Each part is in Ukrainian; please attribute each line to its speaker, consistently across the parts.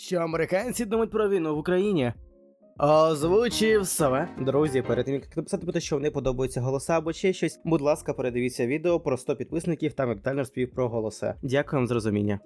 Speaker 1: Що американці думають про війну в Україні? Озвучив себе. Друзі, перед тим як написати про те, що вони подобаються голоса або ще щось, будь ласка, передивіться відео про 100 підписників там детально розповів про голоса. Дякую вам за розуміння.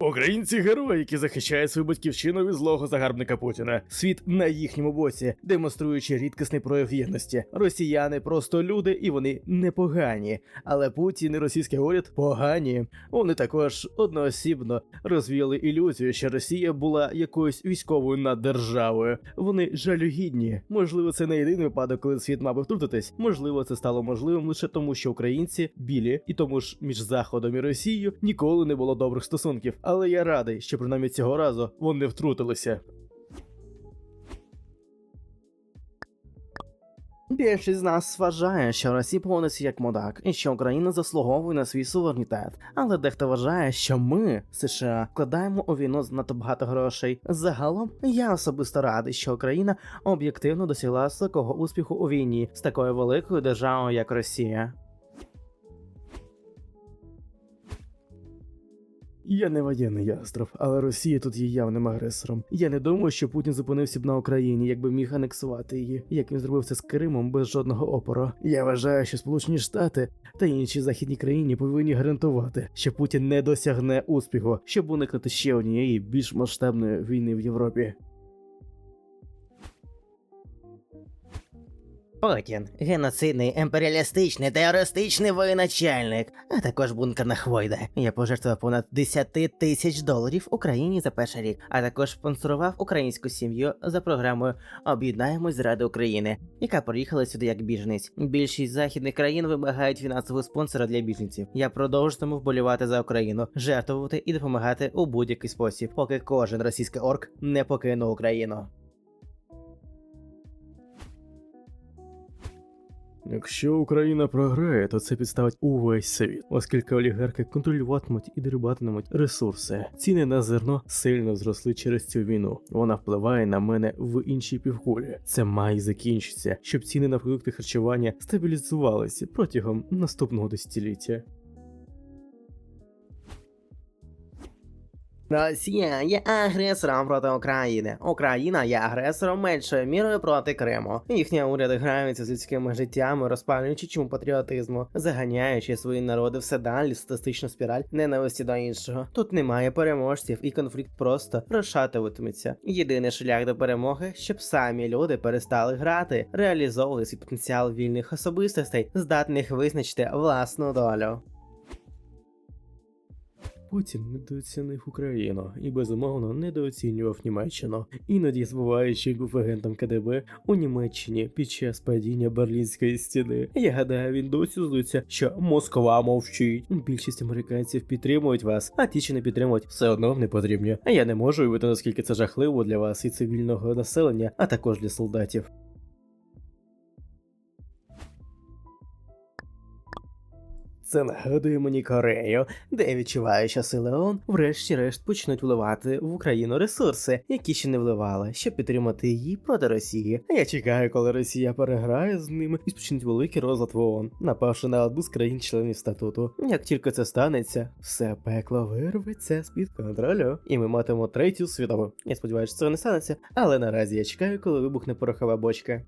Speaker 1: Українці герої, які захищають свою батьківщину від злого загарбника Путіна. Світ на їхньому боці, демонструючи рідкісний прояв єдності. Росіяни просто люди, і вони непогані. Але Путін і російський уряд погані. Вони також одноосібно розвіяли ілюзію, що Росія була якоюсь військовою наддержавою. Вони жалюгідні. Можливо, це не єдиний випадок, коли світ мав би втрутитись. Можливо, це стало можливим лише тому, що українці білі, і тому ж між Заходом і Росією ніколи не було добрих стосунків. Але я радий, що принаймні цього разу вони втрутилися. Більшість з нас вважає, що Росія поводиться як мудак, і що Україна заслуговує на свій суверенітет. Але дехто вважає, що ми, США, вкладаємо у війну занадто багато грошей. Загалом я особисто радий, що Україна об'єктивно досягла такого успіху у війні з такою великою державою, як Росія. Я не воєнний ястров, але Росія тут є явним агресором. Я не думаю, що Путін зупинився б на Україні, якби міг анексувати її, як він зробив це з Кримом без жодного опору. Я вважаю, що Сполучені Штати та інші західні країни повинні гарантувати, що Путін не досягне успіху, щоб уникнути ще однієї більш масштабної війни в Європі.
Speaker 2: Путін геноцидний, імперіалістичний, терористичний воєначальник, а також бункерна хвойда. Я пожертвував понад 10 тисяч доларів Україні за перший рік, а також спонсорував українську сім'ю за програмою Об'єднаємось заради України, яка приїхала сюди як біженець. Більшість західних країн вимагають фінансового спонсора для біженців. Я продовжуватиму вболівати за Україну, жертвувати і допомагати у будь-який спосіб, поки кожен російський орк не покине Україну.
Speaker 1: Якщо Україна програє, то це підставить увесь світ, оскільки олігархи контролюватимуть і дерибатимуть ресурси. Ціни на зерно сильно зросли через цю війну. Вона впливає на мене в іншій півкулі. Це має закінчитися, щоб ціни на продукти харчування стабілізувалися протягом наступного десятиліття.
Speaker 2: Росія є агресором проти України. Україна є агресором меншою мірою проти Криму. Їхні уряди граються з людськими життями, розпалюючи чум патріотизму, заганяючи свої народи все далі статистичну спіраль ненависті до іншого. Тут немає переможців, і конфлікт просто розшатуватиметься. Єдиний шлях до перемоги, щоб самі люди перестали грати, реалізовували свій потенціал вільних особистостей, здатних визначити власну долю.
Speaker 1: Путін недооцінив Україну і безумовно недооцінював Німеччину. Іноді він був агентом КДБ у Німеччині під час падіння Берлінської стіни. Я гадаю, він досі злиться, що Москва мовчить. Більшість американців підтримують вас, а ті, що не підтримують, все одно не потрібні. А я не можу уявити, наскільки це жахливо для вас і цивільного населення, а також для солдатів. Це нагадує мені Корею, де відчуваю, що сили ООН врешті-решт почнуть вливати в Україну ресурси, які ще не вливали, щоб підтримати її проти Росії. А я чекаю, коли Росія переграє з ними і спочнуть великий розлад в ООН, напавши на одну з країн-членів статуту. Як тільки це станеться, все пекло вирветься з під контролю, і ми матимемо третю світову. Я сподіваюся, що це не станеться, але наразі я чекаю, коли вибухне порохова бочка.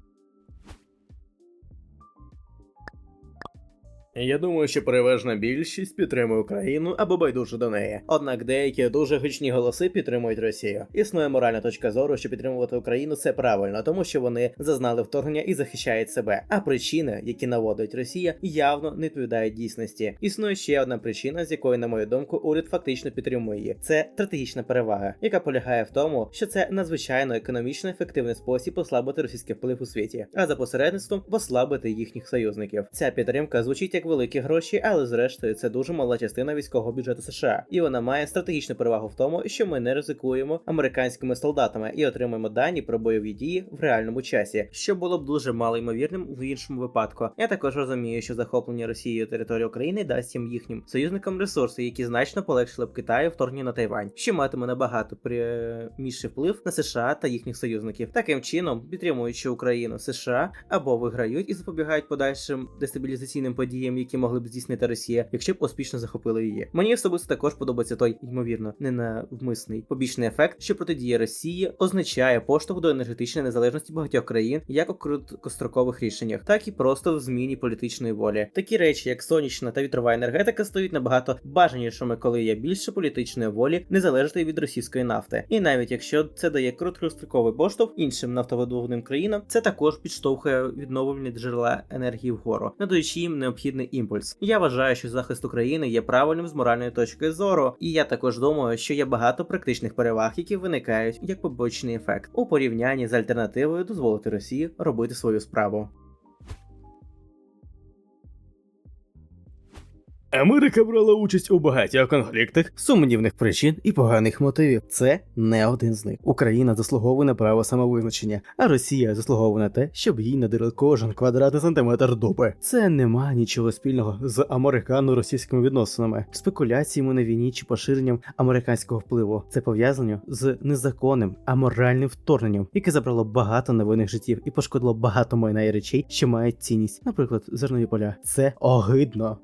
Speaker 1: Я думаю, що переважна більшість підтримує Україну або байдуже до неї. Однак деякі дуже гучні голоси підтримують Росію. Існує моральна точка зору, що підтримувати Україну це правильно, тому що вони зазнали вторгнення і захищають себе. А причини, які наводить Росія, явно не відповідають дійсності. Існує ще одна причина, з якої, на мою думку, уряд фактично підтримує її. Це стратегічна перевага, яка полягає в тому, що це надзвичайно економічно ефективний спосіб послабити російський вплив у світі, а за посередництвом послабити їхніх союзників. Ця підтримка звучить як великі гроші, але зрештою це дуже мала частина військового бюджету США, і вона має стратегічну перевагу в тому, що ми не ризикуємо американськими солдатами і отримуємо дані про бойові дії в реальному часі, що було б дуже мало ймовірним в іншому випадку. Я також розумію, що захоплення Росією території України дасть їм їхнім союзникам ресурси, які значно полегшили б Китаю вторгнення на Тайвань, що матиме набагато пряміший вплив на США та їхніх союзників. Таким чином, підтримуючи Україну, США або виграють і запобігають подальшим дестабілізаційним подіям діям, які могли б здійснити Росія, якщо б успішно захопила її. Мені особисто також подобається той, ймовірно, ненавмисний побічний ефект, що протидія Росії означає поштовх до енергетичної незалежності багатьох країн як у короткострокових рішеннях, так і просто в зміні політичної волі. Такі речі, як сонячна та вітрова енергетика, стають набагато бажанішими, коли є більше політичної волі не залежати від російської нафти. І навіть якщо це дає короткостроковий поштовх іншим нафтовидобувним країнам, це також підштовхує відновлені джерела енергії вгору, надаючи їм необхідний імпульс. Я вважаю, що захист України є правильним з моральної точки зору, і я також думаю, що є багато практичних переваг, які виникають як побочний ефект у порівнянні з альтернативою дозволити Росії робити свою справу.
Speaker 3: Америка брала участь у багатьох конфліктах.
Speaker 1: Сумнівних причин і поганих мотивів. Це не один з них. Україна заслуговує на право самовизначення, а Росія заслуговує на те, щоб їй надали кожен квадратний сантиметр дуби. Це не має нічого спільного з американо-російськими відносинами, спекуляціями на війні чи поширенням американського впливу. Це пов'язано з незаконним аморальним вторгненням, яке забрало багато невинних життів і пошкодило багато майна і речей, що мають цінність, наприклад, зернові поля. Це огидно.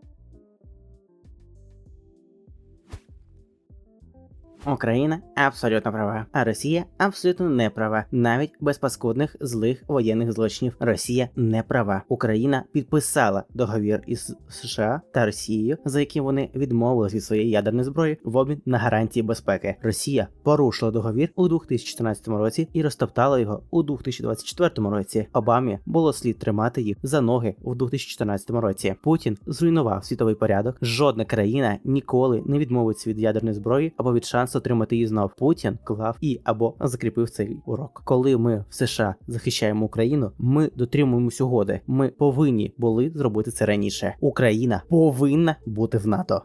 Speaker 2: Україна абсолютно права, а Росія абсолютно не права. Навіть без паскудних злих воєнних злочинів Росія не права. Україна підписала договір із США та Росією, за яким вони відмовились від своєї ядерної зброї в обмін на гарантії безпеки. Росія порушила договір у 2014 році і розтоптала його у 2024 році. Обамі було слід тримати їх за ноги у 2014 році. Путін зруйнував світовий порядок. Жодна країна ніколи не відмовиться від ядерної зброї або від шансу отримати її знов. Путін клав і або закріпив цей урок. Коли ми в США захищаємо Україну, ми дотримуємось угоди. Ми повинні були зробити це раніше. Україна повинна бути в НАТО.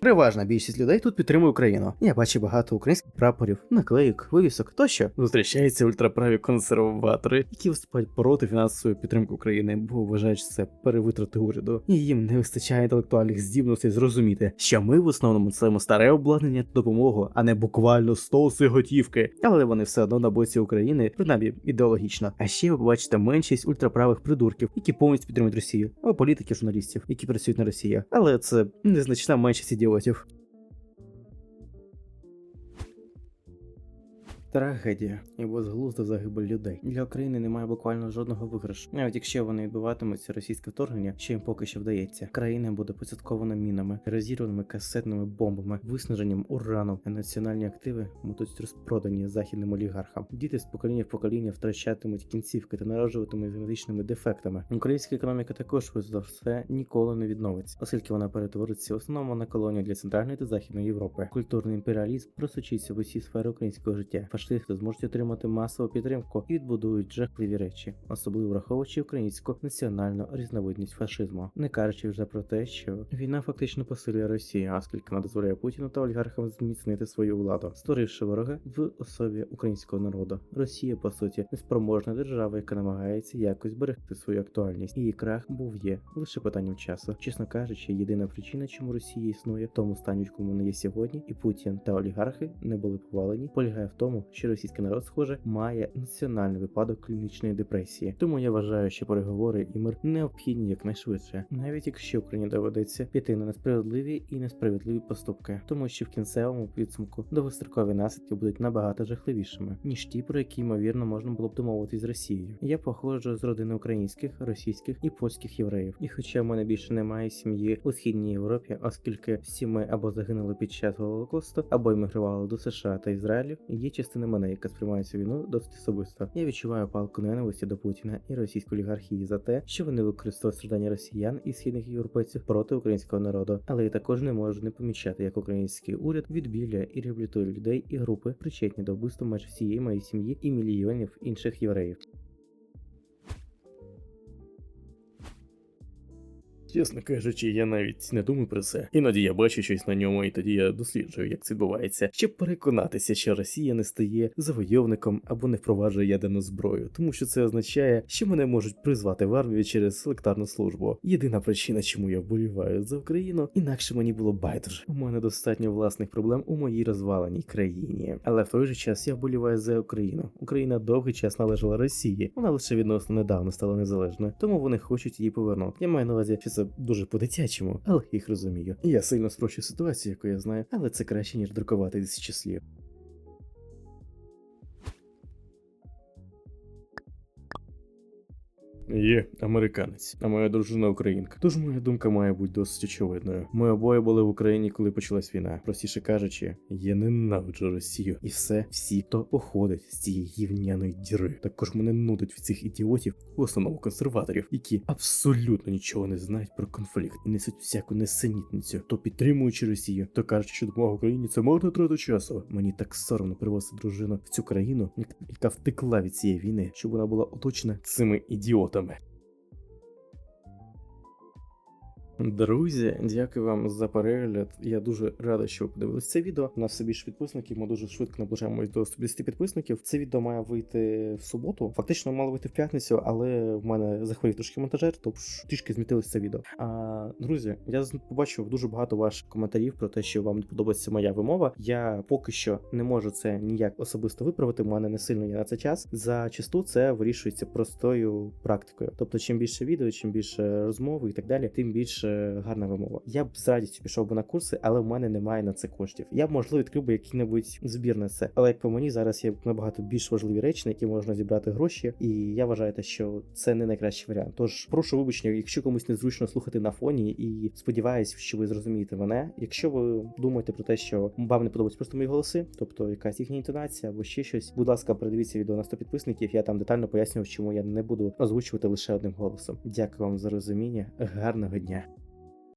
Speaker 1: Переважна більшість людей тут підтримує Україну. Я бачу багато українських прапорів, наклеїк, вивісок тощо.
Speaker 3: Зустрічаються ультраправі консерватори.
Speaker 1: які виступають проти фінансової підтримки України, бо вважають, це перевитрати уряду, і їм не вистачає інтелектуальних здібностей зрозуміти, що ми в основному цьому старе обладнання та допомогу, а не буквально стоси готівки. Але вони все одно на боці України, принаймні ідеологічно. А ще ви побачите меншість ультраправих придурків, які повністю підтримують Росію, або політиків, журналістів, які працюють на Росію. Але це незначна меншість ідіотів. Трагедія і безглузда загибель людей для України немає буквально жодного виграшу. Навіть якщо вони відбуватимуться російське вторгнення, що їм поки що вдається. Країна буде поцяткована мінами, розірваними касетними бомбами, виснаженням ураном, а національні активи будуть розпродані західним олігархам. Діти з покоління в покоління втрачатимуть кінцівки та народжуватимуть генетичними дефектами. Українська економіка також за все ніколи не відновиться, оскільки вона перетвориться в основному на колонію для центральної та західної Європи. Культурний імперіалізм просочиться в усі сфери українського життя. Фашисти зможуть отримати масову підтримку і відбудують жахливі речі, особливо враховуючи українську національну різновидність фашизму, не кажучи вже про те, що війна фактично посилює Росію, оскільки вона дозволяє Путіну та олігархам зміцнити свою владу, створивши ворога в особі українського народу. Росія, по суті, неспроможна держава, яка намагається якось берегти свою актуальність. Її крах був є лише питанням часу. Чесно кажучи, єдина причина, чому Росія існує в тому стані, в якому вона є сьогодні, і Путін та олігархи не були повалені, полягає в тому, що російський народ, схоже, має національний випадок клінічної депресії. Тому я вважаю, що переговори і мир необхідні якнайшвидше, навіть якщо Україні доведеться піти на несправедливі і несправедливі поступки, тому що в кінцевому підсумку довгострокові наслідки будуть набагато жахливішими, ніж ті, про які ймовірно можна було б домовитись з Росією. Я походжу з родини українських, російських і польських євреїв. І хоча в мене більше немає сім'ї у східній Європі, оскільки всі ми або загинули під час Голокосту, або емігрували до США та Ізраїлю, є частина мене, яка сприймає цю війну досить особисто. Я відчуваю палку ненависті до Путіна і російської олігархії за те, що вони використовують страждання росіян і східних європейців проти українського народу. Але я також не можу не помічати, як український уряд відбілює і реабілітує людей і групи, причетні до вбивства майже всієї моєї сім'ї і мільйонів інших євреїв.
Speaker 3: Чесно кажучи, я навіть не думаю про це. Іноді я бачу щось на ньому, і тоді я досліджую, як це відбувається, щоб переконатися, що Росія не стає завойовником або не впроваджує ядерну зброю, тому що це означає, що мене можуть призвати в армію через селектарну службу. Єдина причина, чому я вболіваю за Україну, інакше мені було байдуже. У мене достатньо власних проблем у моїй розваленій країні. Але в той же час я вболіваю за Україну. Україна довгий час належала Росії. Вона лише відносно недавно стала незалежною, тому вони хочуть її повернути. Я маю на увазі, що це дуже по-дитячому, але їх розумію. Я сильно спрощую ситуацію, яку я знаю, але це краще ніж друкувати тисячі слів. Є американець, а моя дружина українка. Тож моя думка має бути досить очевидною. Ми обоє були в Україні, коли почалась війна. Простіше кажучи, я ненавиджу Росію. І все, всі, хто походить з цієї гівняної діри. Також мене нудить від цих ідіотів, в основному консерваторів, які абсолютно нічого не знають про конфлікт і несуть всяку несенітницю, то підтримуючи Росію, то кажуть, що допомога Україні це можна трата часу. Мені так соромно привозити дружину в цю країну, як- яка втекла від цієї війни, щоб вона була оточена цими ідіотами. them Друзі, дякую вам за перегляд. Я дуже радий, що ви подивилися це відео. Нас все більше підписників. Ми дуже швидко наближаємось до 150 підписників. Це відео має вийти в суботу. Фактично мало вийти в п'ятницю, але в мене захворів трошки монтажер, тож трішки змітилось це відео. А друзі, я побачив дуже багато ваших коментарів про те, що вам не подобається моя вимова. Я поки що не можу це ніяк особисто виправити. У мене не сильно є на це час. Зачасту це вирішується простою практикою. Тобто, чим більше відео, чим більше розмови і так далі, тим більше гарна вимова. Я б з радістю пішов би на курси, але в мене немає на це коштів. Я б можливо відкрив би який-небудь збір на це. Але як по мені, зараз є набагато більш важливі речі, на які можна зібрати гроші, і я вважаю, що це не найкращий варіант. Тож прошу вибачення, якщо комусь незручно слухати на фоні, і сподіваюсь, що ви зрозумієте мене. Якщо ви думаєте про те, що вам не подобаються просто мої голоси, тобто якась їхня інтонація або ще щось, будь ласка, передивіться відео на 100 підписників. Я там детально пояснював, чому я не буду озвучувати лише одним голосом. Дякую вам за розуміння. Гарного дня.